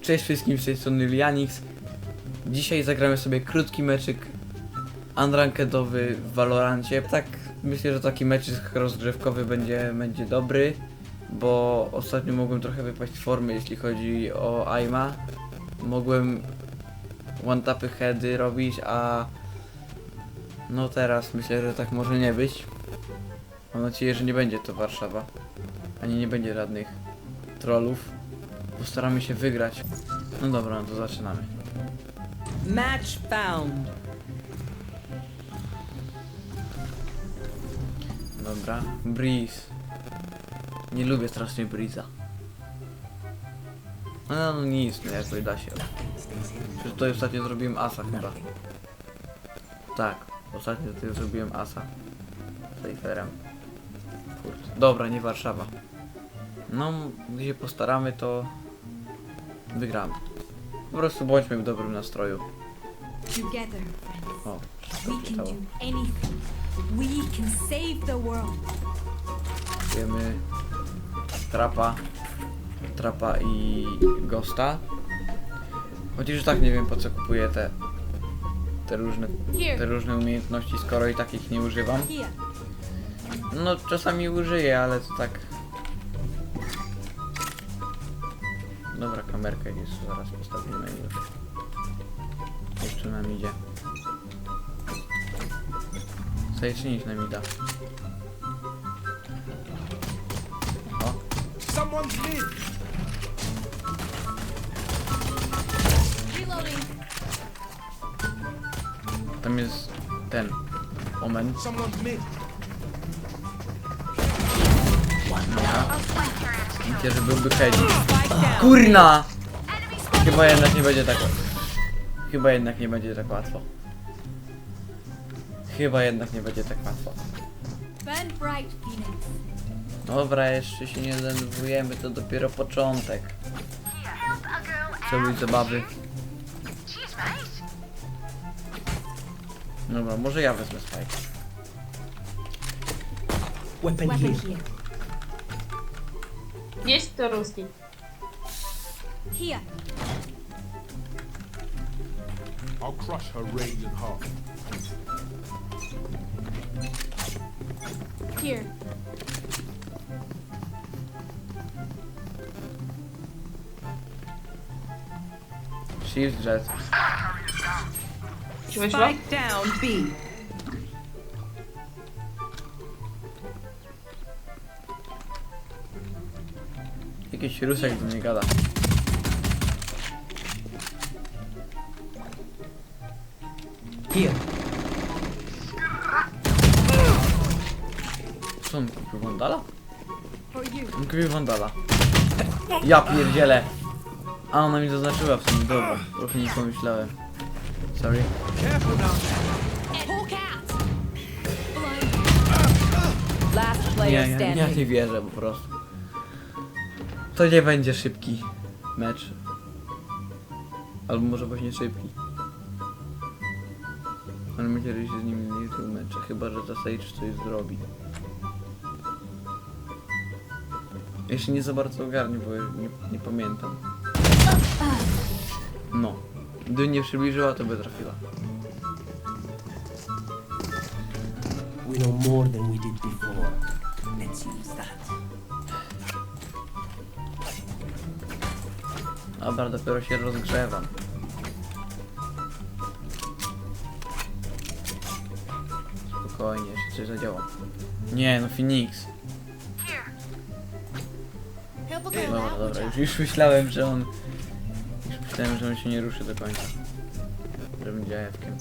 Cześć wszystkim, z tej strony Lianix. Dzisiaj zagramy sobie krótki meczyk unrankedowy w Valorancie. Tak, myślę, że taki meczyk rozgrzewkowy będzie, będzie dobry, bo ostatnio mogłem trochę wypaść formy, jeśli chodzi o Aima. Mogłem one-tapy heady robić, a no teraz myślę, że tak może nie być. Mam nadzieję, że nie będzie to Warszawa, ani nie będzie żadnych trollów. Postaramy się wygrać. No dobra, no to zaczynamy. Match found. Dobra, Breeze. Nie lubię strasznie Breeza. No, no nic, no jakoś da się. Przecież to ostatnio zrobiłem asa chyba. Tak, ostatnio to zrobiłem asa. Sejferem. Kurde. Dobra, nie Warszawa. No, gdzie się postaramy, to wygramy. Po prostu bądźmy w dobrym nastroju. Together, friends, O, we can do anything. We can save the world. Kupujemy trapa, trapa i gosta. Chociaż tak nie wiem po co kupuję te, te różne, te różne umiejętności, skoro i tak ich nie używam. here. No czasami użyję, ale to tak. Kamerkę jest, zaraz postawimy już. Jeszcze nam idzie. Zajczynić nam da. O, Someone's mid. Reloading. tam jest ten. Omen. Someone's mid. Widzicie, że byłby Heidi. Kurna! Chyba jednak nie będzie tak łatwo. Chyba jednak nie będzie tak łatwo. Chyba jednak nie będzie tak łatwo. Dobra, jeszcze się nie denerwujemy, to dopiero początek. Chciałbyś zabawy. Dobra, może ja wezmę spike. Weapon here. here. Есть кто русский? Here. I'll crush her radiant heart. Here. Shift jet. Чего, чего? Spike down B. Jakiś rusek do mnie gada. Here. Co on kupił Wandala? On kupił Wandala. Ja pierdzielę. A ona mi zaznaczyła w sumie, dobra. Trochę nie pomyślałem. Sorry. Nie, ja, ja nie wierzę po prostu. To nie będzie szybki mecz. Albo może właśnie szybki. Ale myślę, że się z nimi nie tłumaczę, chyba że ta Sage coś zrobi. Jeszcze nie za bardzo ogarnię, bo nie, nie pamiętam. No. Gdyby nie przybliżyła, to by trafiła. We know more than we did before. Dobra, dopiero się rozgrzewam. Spokojnie, jeszcze coś zadziała. Nie, no Phoenix. Dobra, out. dobra, już, już myślałem, że on... Już myślałem, że on się nie ruszy do końca. Że będzie AFkiem.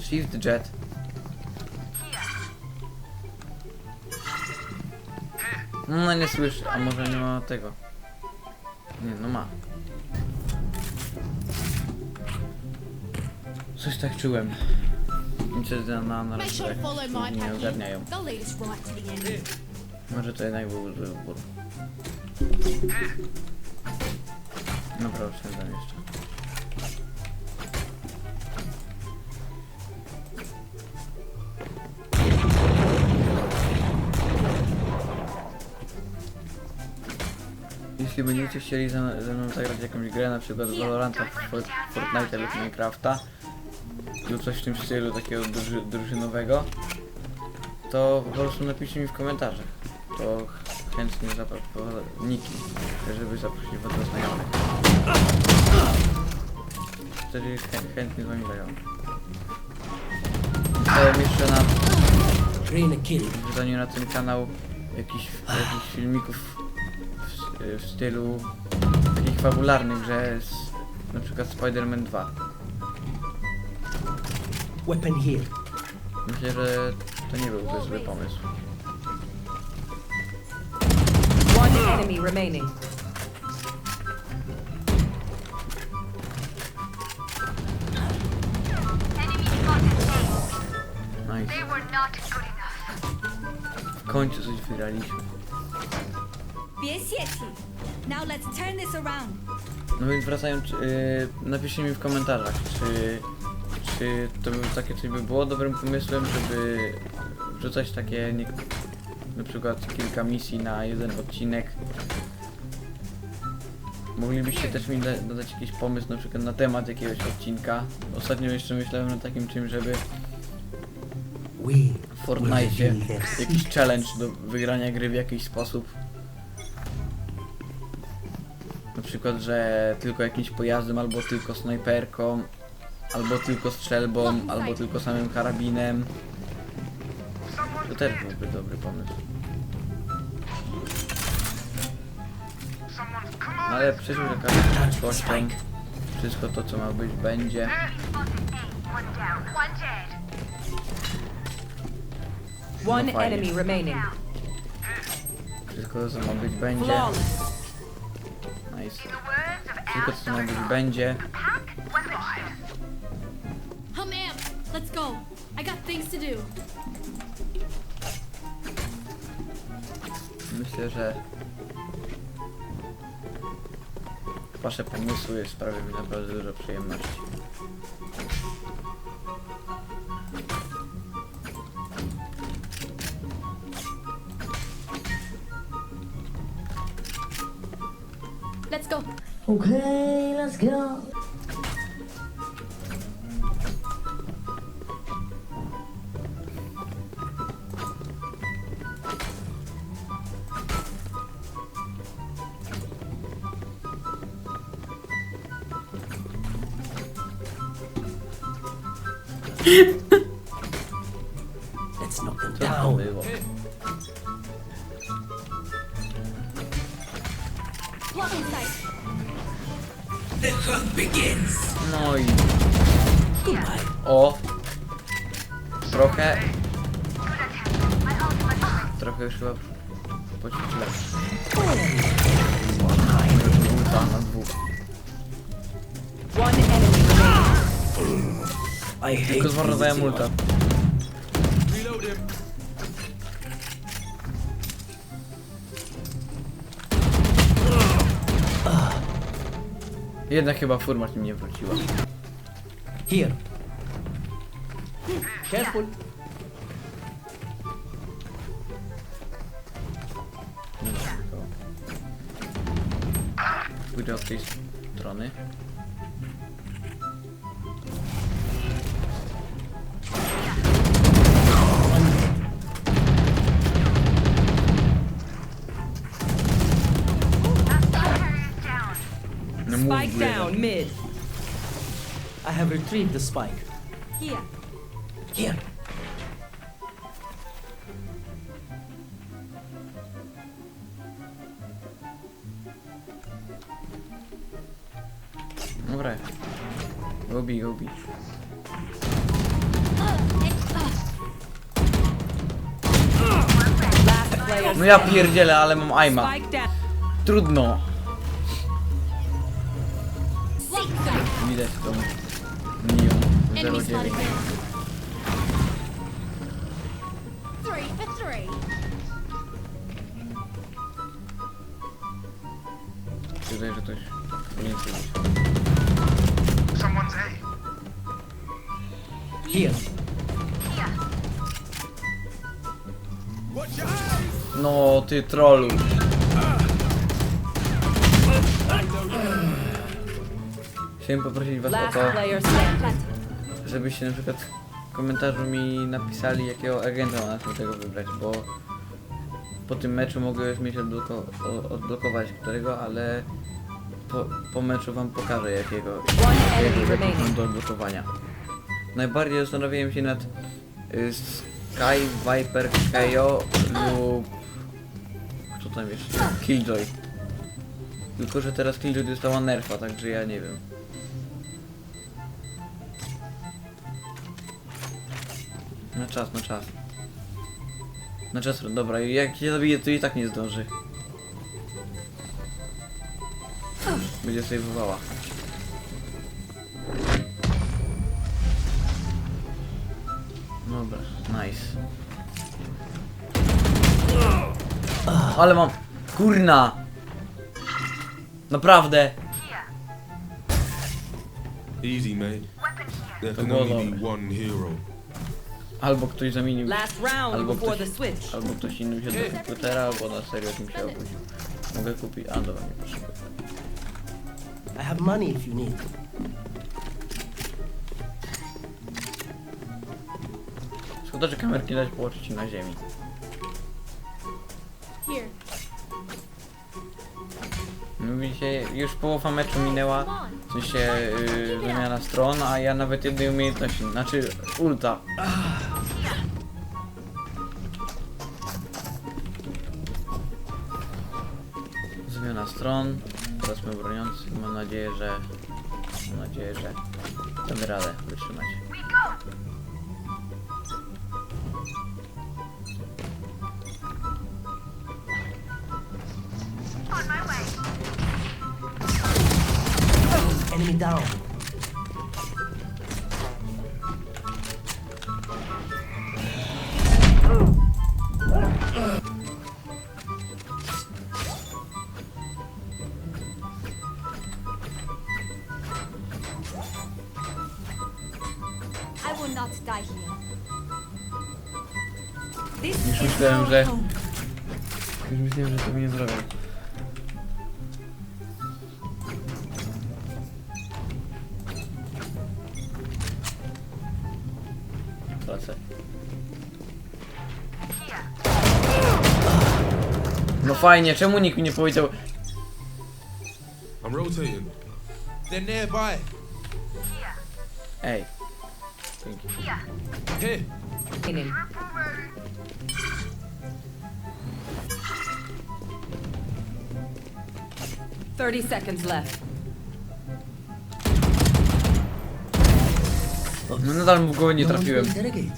Shift jet. No nie słyszę, a może nie ma tego. Nie, no ma. Coś tak czułem. Niestety na, na, na follow my nie ogarniają. Może to jednak był zły wybór. Dobra, oszczędzam jeszcze. Jeśli będziecie chcieli ze, ze mną zagrać jakąś grę, na przykład Valoranta, For- Fortnite lub Minecrafta lub coś w tym stylu takiego druży, drużynowego, to po prostu napiszcie mi w komentarzach. To ch- chętnie zaproponuję niki, żeby zaprosić was do znajomych. Wtedy chę, chętnie z wami zagram. Chciałem jeszcze na wrzucaniu na ten kanał jakichś, jakichś filmików w, w stylu takich fabularnych, że z, na przykład Spider-Man 2. Weapon here. Myślę, że to nie byłby zły pomysł. One enemy remaining. Nice. W końcu coś wygraliśmy. Bien siete. Now let's turn this around. No więc wracając, yy, napiszcie mi w komentarzach, czy, czy to by, takie coś by było dobrym pomysłem, żeby wrzucać takie nie, na przykład kilka misji na jeden odcinek. Moglibyście też mi da, dodać jakiś pomysł na przykład na temat jakiegoś odcinka. Ostatnio jeszcze myślałem nad takim czym, żeby w Fortnite jakiś challenge do wygrania gry w jakiś sposób. Na przykład, że tylko jakimś pojazdem, albo tylko snajperką, albo tylko strzelbą, albo tylko samym karabinem. To też byłby dobry pomysł. No ale przecież jakaś przyszłością wszystko to co ma być będzie. One No fajnie. enemy remaining. Wszystko to co ma być będzie. Flawless. Nice. Tylko co być będzie. Hum am. Let's go. I got things to do. Myślę, że wasze pomysły sprawią mi naprawdę dużo przyjemności. Go. Okay, let's go. Let's knock them Co to down. No i o! Trochę... Trochę już chyba poćwiczyłem. Ulta na dwóch. Tylko zmarnowałem ulta. Jednak chyba furmat mi nie wróciła. Here. Careful. Pójdę od tej strony. I have retrieved the spike. Here. Here. Dobra. Last player. No ja pierdzielę, ale mam aima. Trudno. Nią Enemy 09. spotted here. Three for three. Wydaje, że coś więcej niż. Here. No ty trollu. Chciałem poprosić was o Last to, player standing. Żebyście na przykład w komentarzu mi napisali, jakiego agenta ma nas tego wybrać, bo po tym meczu mogę już mieć odbloko odblokować którego, ale po, po meczu wam pokażę jakiego, jakiego mam do odblokowania. Najbardziej zastanawiałem się nad y, Sky Viper KO lub kto tam jeszcze? Killjoy. Tylko, że teraz Killjoy dostała nerfa, także ja nie wiem. Na czas, na czas. Na czas, dobra, jak się zabije, to i tak nie zdąży. Będzie sobie wywała. Dobra, nice. Ale mam... Kurna! Naprawdę! Easy, mate. There can only be one hero. Albo ktoś zamienił... Albo ktoś, albo ktoś inny wziął do komputera, albo na serio tym się obudził. Mogę kupić... A, dobra, nie potrzebuję. I have money if you need. Szkoda, że kamerki dać położyć na ziemi. Here. No już połowa meczu minęła, w sensie yy, wymiana stron, a ja nawet jednej umiejętności, znaczy ulta. Stron, teraz my broniący, mam nadzieję, że mam nadzieję, że damy radę wytrzymać. Enemy down. Myślałem, że- home. Już myślałem, że to mnie zrobią. Lecę. No fajnie, czemu nikt mi nie powiedział? I'm rotating. They're nearby. Ej. Dzięki. Here. Remaining. Thirty seconds left. No nadal mu w głowę nie No to trafiłem. interrogate.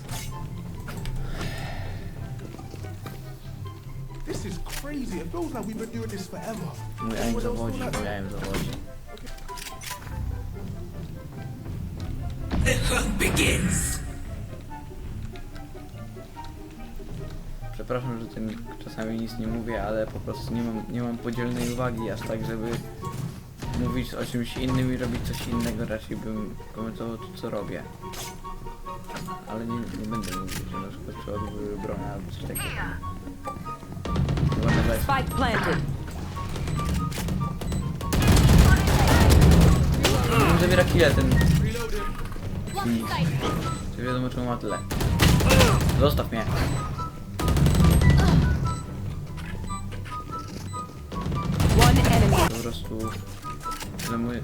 This is crazy. It feels like we've been doing this forever. Mój aim zawodzi, mój aim zawodzi. Przepraszam, że tym czasami nic nie mówię, ale po prostu nie mam, nie mam podzielnej uwagi aż tak, żeby mówić o czymś innym i robić coś innego, raczej bym komentował to, co robię. Ale nie, nie będę mówił, że na przykład przeładowuję broń albo coś takiego. Chyba na weź. Spike planted. Zabiera killa ten. Nic. Czy wiadomo czemu ma tyle. Zostaw mnie. One enemy. Po prostu, że my,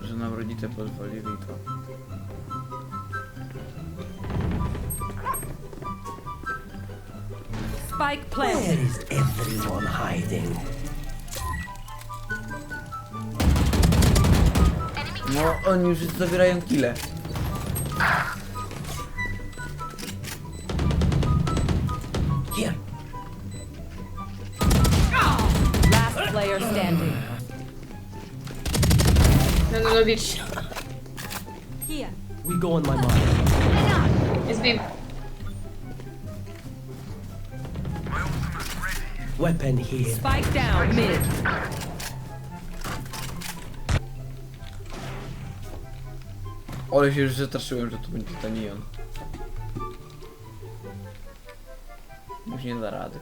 że nam rodzice pozwolili to. Spike Where planted. is everyone hiding? No, oni już zabierają kile. Będę robić. Here. We go on my mark. Jest bim. Weapon here. Spike down mid. Ale się już zastraszyłem, że to będzie tanion. Już nie da rady.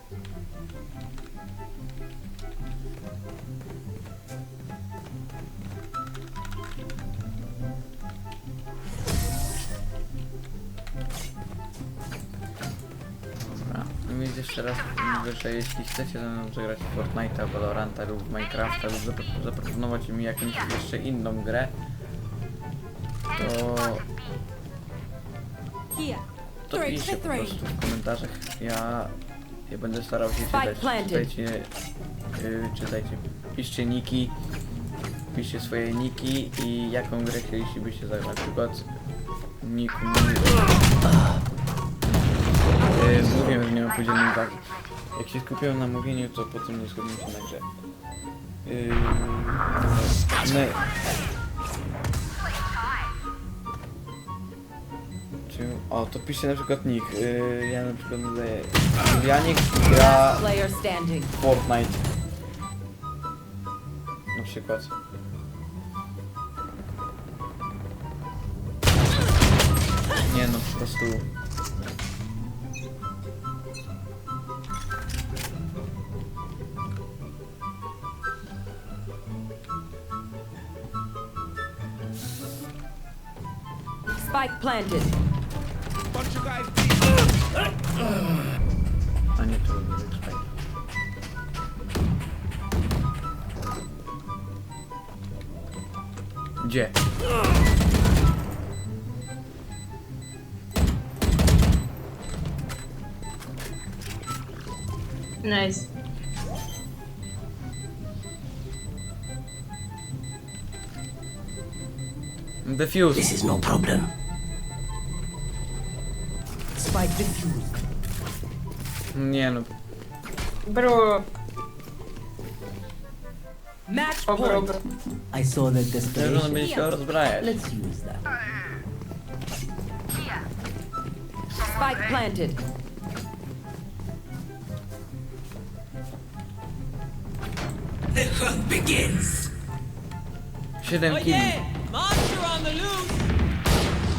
Jeszcze raz mówię, że jeśli chcecie ze mną zagrać w Fortnite'a, Valoranta lub Minecrafta lub zapro- zaproponować mi jakąś jeszcze inną grę, to, to piszcie po prostu w komentarzach. Ja, ja będę starał się czytać. Czytajcie, yy, czytajcie. Piszcie niki, piszcie swoje niki i jaką grę chcielibyście zagrać. Na przykład nick. Mówiłem, że nie mam podzielonej uwagi. Jak się skupiłem na mówieniu, to potem nie skupiłem się na grze. Yy. Czy... O, to piszcie na przykład nick. Yy, ja na przykład nadaję... Janik gra. Fortnite. Na przykład. Nie no, po prostu... planted. Bunch of guys A nie, to będzie Spike. Gdzie? Nice. Defuse! This is no problem. Defused. Nie no, Bro, Match o bro, point. bro. I saw that też on desperation. będzie się rozbrajać. Let's use that. Spike planted. Siedem killi.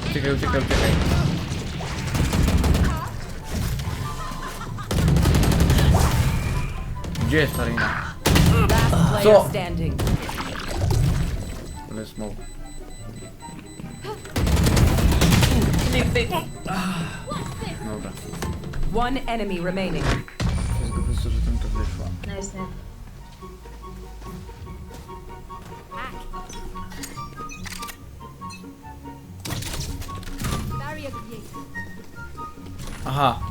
Uciekaj, uciekaj, uciekaj. Gdzie jest Tarina? Last player Co? standing. Ale smoke. Flippy. Dobra. One enemy remaining. Jest po prostu, że tam to wyszło. Nice, nice. Barrier created. Aha.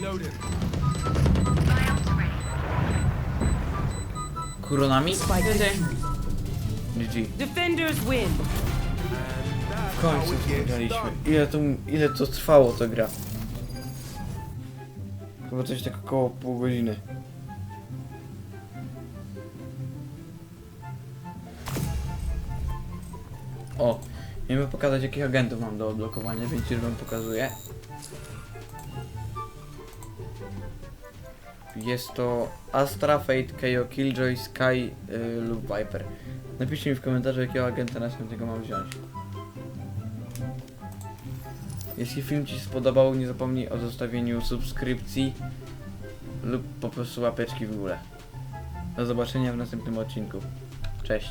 reloaded. Kuronami? GG. Defenders win. W końcu wygraliśmy. Ile to, ile to trwało ta gra? Chyba coś tak około pół godziny. O, miałem pokazać jakich agentów mam do odblokowania, więc już wam pokazuję. Jest to Astra, Fate, KO, Killjoy, Sky yy, lub Viper. Napiszcie mi w komentarzu jakiego agenta następnego mam wziąć. Jeśli film Ci się spodobał, nie zapomnij o zostawieniu subskrypcji lub po prostu łapeczki w górę. Do zobaczenia w następnym odcinku. Cześć.